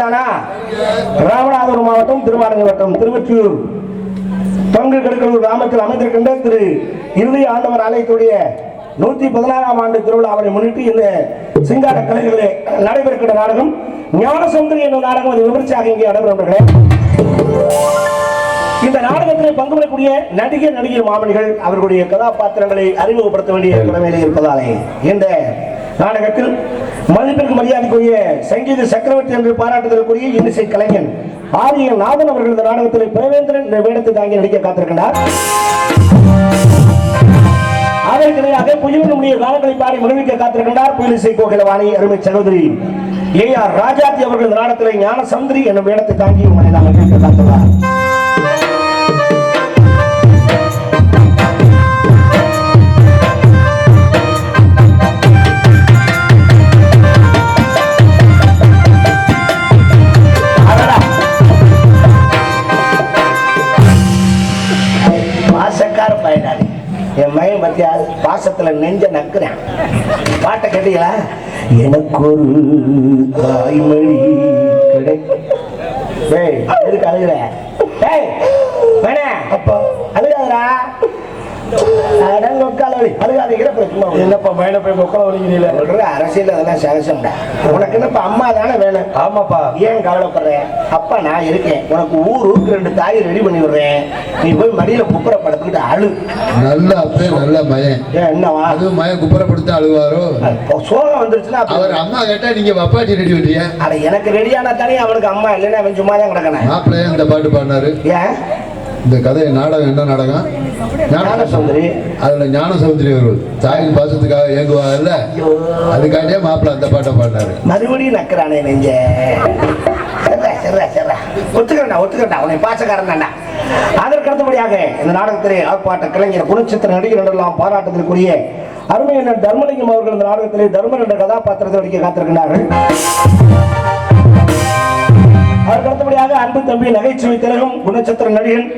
தானா ராமநாதபுரம் மாவட்டம் திருவாரூர் வட்டம் திருவற்றியூர். பங்கு கடுக்கலூர் கிராமத்தில் அமைந்திருக்கின்ற திரு இறுதி ஆண்டவர் ஆலயத்துடைய நூத்தி பதினாறாம் ஆண்டு திருவிழாவை முன்னிட்டு இந்த சிங்கார கலைகளிலே நடைபெறுகின்ற நாடகம் ஞானசுந்தரி என்னும் நாடகம் அது விமர்சையாக இங்கே நடைபெறுகிறேன் இந்த நாடகத்திலே பங்கு பெறக்கூடிய நடிகர் நடிகர் மாமணிகள் அவர்களுடைய கதாபாத்திரங்களை அறிமுகப்படுத்த வேண்டிய கடமையிலே இருப்பதாலே இந்த நாடகத்தில் மதிப்பிற்கு மரியாதைக்குரிய சங்கீத சக்கரவர்த்தி என்று பாராட்டுதலுக்குரிய இன்னிசை கலைஞன் ஆரிய நாதன் அவர்களது நாடகத்தில் பிரவேந்திரன் என்ற வேடத்தை தாங்கி நடிக்க காத்திருக்கிறார் அதற்கிடையாக புயலினுடைய காலங்களை பாடி மகிழ்விக்க காத்திருக்கின்றார் புயலிசை கோகிலவாணி அருமை சகோதரி ஏ ஆர் ராஜாத்தி அவர்கள் நாடகத்தில் ஞான சந்திரி என்னும் வேடத்தை தாங்கி உங்களை காத்துள்ளார் பாசத்துல நெஞ்ச நக்குறேன். பாட்டை கேட்டீங்களா? எனக்கு ஒரு தாய்மொழி கிடை. ஏய் எதுக்கு அழுகுற? அப்பா. அழுகாதடா. என்னப்பா மயனை போய் உட்கார வலிக்கிறீங்களே சொல்ற அரசியல் அதெல்லாம் சகசம்டா உனக்கு என்னப்பா அம்மா தானே வேணும். ஆமாப்பா. ஏன் கவலைப்படுற அப்பா நான் இருக்கேன். உனக்கு ஊர் ஊருக்கு ரெண்டு தாய் ரெடி பண்ணி விடுறேன். நீ போய் மடியில குப்புற படுத்துக்கிட்டு அழு. நல்ல அப்பே நல்ல மயன். ஏன் என்னவா? அதுவும் மயன் குப்புறப்படுத்த அழுவாரோ? அது சோகம் வந்துருச்சுன்னா அவர் அம்மா கேட்டா நீங்க வப்பாட்டி ரெடி பண்றீங்க அட எனக்கு ரெடியான தானே அவனுக்கு அம்மா இல்லைன்னா அவன் சும்மா தான் கிடக்கணும். மாப்பிள்ளைய இந்த பாட்டு பாடினாரு? ஏன்? இந்த கதை நாடகம் என்ன நாடகம்? ஞான சுந்தரி அதுல ஞான சௌந்தரி வருவது தாயின் பாசத்துக்காக ஏங்குவாங்கல்ல அதுக்காண்டியே மாப்பிள்ளை அந்த பாட்டை பாடினாரு. மறுபடியும் நக்கிறானே நெஞ்ச. ஒத்துக்கிறேன்டா ஒத்துக்கிறேன்டா. உன்னை பாசக்காரன் அதற்கு அடுத்தபடியாக இந்த நாடகத்திலே ஆர்ப்பாட்ட கலைஞர் குணச்சித்திர நடிகர் என்றெல்லாம் பாராட்டுதலுக்குரிய அருமை என்ன தர்மலிங்கம் அவர்கள் இந்த நாடகத்திலே தர்மன் என்ற கதாபாத்திரத்தை நடிக்க காத்திருக்கிறார்கள் அதற்கு அடுத்தபடியாக அன்பு தம்பி நகைச்சுவை திலகம் குணச்சித்திர நடிகன்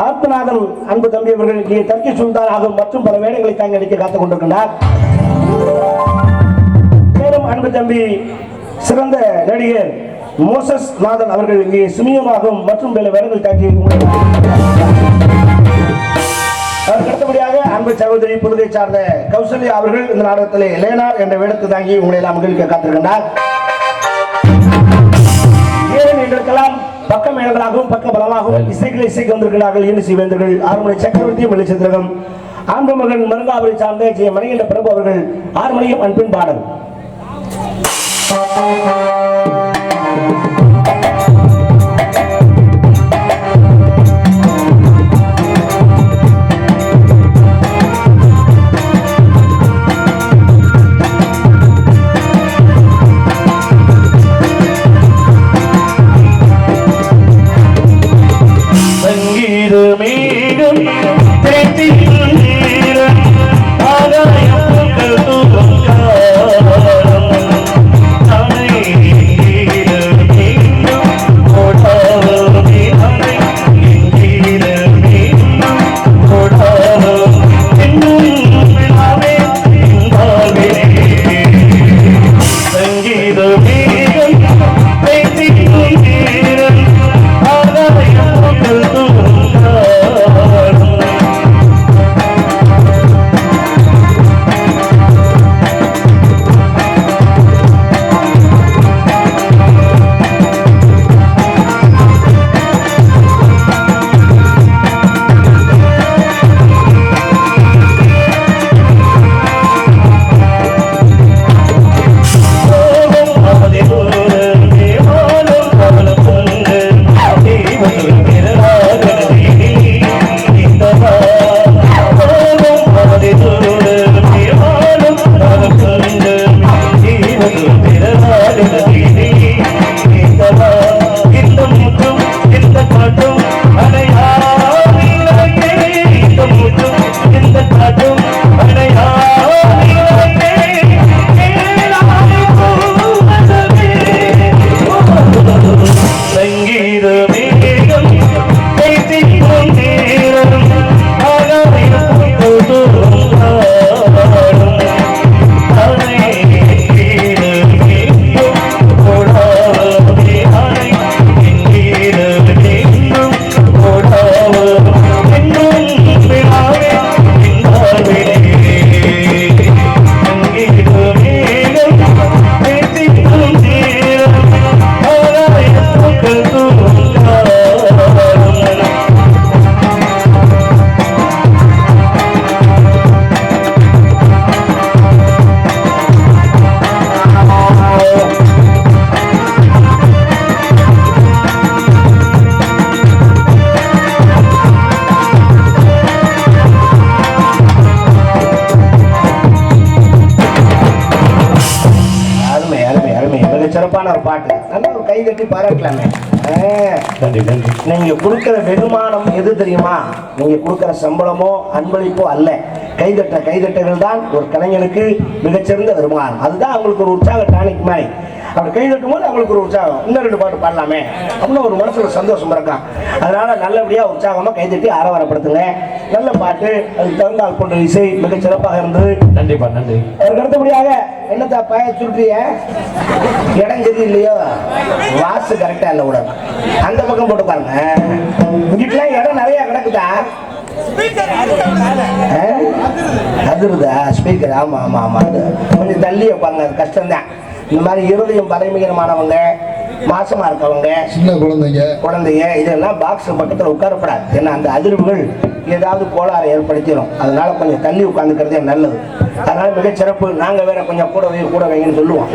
ஆத்மநாதன் அன்பு தம்பி அவர்கள் தர்க்கி சுல்தானாகும் மற்றும் பல வேடங்களை தாங்க நடிக்க காத்துக் கொண்டிருக்கின்றார். மேலும் அன்பு தம்பி சிறந்த நடிகர் மோசஸ் நாதன் அவர்கள் இங்கே சுமியமாகும் மற்றும் பல வேடங்கள் தாக்கி அடுத்தபடியாக அன்பு சகோதரி புதுகை சார்ந்த கௌசல்யா அவர்கள் இந்த நாடகத்திலே லேனார் என்ற வேடத்தை தாங்கி உங்களை எல்லாம் மகிழ்விக்க காத்திருக்கின்றார். ஏன் எங்களுக்கெல்லாம் மேளங்களாகவும் பக்க பலமாகவும் இசைகளை இசைக்க வந்திருக்கிறார்கள். இன்னிசை வேந்தர்கள் ஆறுமணி சக்கரவர்த்தியும் வெளிச்சந்திரகம் ஆண்பு மகன் மருங்காவரை சார்ந்த ஜெய மணிகண்ட பிரபு அவர்கள் ஆறு மணியும் அன்பின் பாடல். கைதட்டி பாராட்டலாமே. ஆ. நன்றி நன்றி. நீங்க கொடுக்கிற வெகுமானம் எது தெரியுமா? நீங்க கொடுக்கிற சம்பளமோ அன்பளிப்போ அல்ல. கைதட்ட கைதட்டங்கள் தான் ஒரு கலைஞனுக்கு மிகச்சிறந்த வருமானம். அதுதான் அவங்களுக்கு ஒரு உற்சாக டானிக் மாதிரி. அப்படி கைதட்டும் போது அவங்களுக்கு ஒரு உற்சாகம். இன்னும் ரெண்டு பாட்டு பாடலாமே. அப்படின்னு ஒரு மனசுல சந்தோஷம் இருக்கான் அதனால நல்லபடியா உற்சாகமா கைதட்டி ஆரவாரப்படுத்துங்க. நல்ல பாட்டு அதுக்கு தகுந்தால் போன்ற இசை மிகச் சிறப்பாக இருந்தது. நன்றிப்பா நன்றி. அதற்கு அடுத்தபடியாக என்னத்தா பாய சுற்றிய இடம் சரி இல்லையோ வாசு கரெக்டா இல்லை கூட. அந்த பக்கம் போட்டு பாருங்க. இங்கிட்டலாம் இடம் நிறைய கிடக்குதா? அதிருதா? ஸ்பீக்கர். ஆமா ஆமா ஆமா. கொஞ்சம் தள்ளி வைப்பாங்க. அது கஷ்டம்தான். இந்த மாதிரி இருதயம் பலவீனமானவங்க மாசமா இருக்கவங்க சின்ன குழந்தைங்க. குழந்தைங்க இதெல்லாம் பாக்ஸ் பக்கத்தில் உட்காரப்படாது ஏன்னா அந்த அதிர்வுகள் ஏதாவது கோளாறு ஏற்படுத்திடும். அதனால கொஞ்சம் தள்ளி உட்காந்துக்கிறதே நல்லது. அதனால மிகச் சிறப்பு நாங்கள் வேற கொஞ்சம் கூட வை கூட வைங்கன்னு சொல்லுவோம்.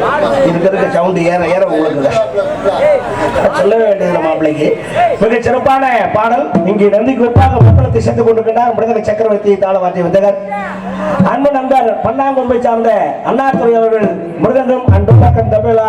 இதுக்கு இருக்க சவுண்டு ஏற ஏற உங்களுக்கு. சொல்ல வேண்டியது மாப்பிள்ளைக்கு. மிகச் சிறப்பான பாடல். இங்கே நந்திக்கு ஒப்பாக மக்களத்தை சேர்த்து கொண்டிருக்கின்றார் மிருதக சக்கரவர்த்தி தாளவாத்தி வித்தகர். அன்பு நண்பர் பன்னாங்கும்பை சார்ந்த அண்ணாதுரை அவர்கள் மிருதங்கம் அன்பு தமிழா.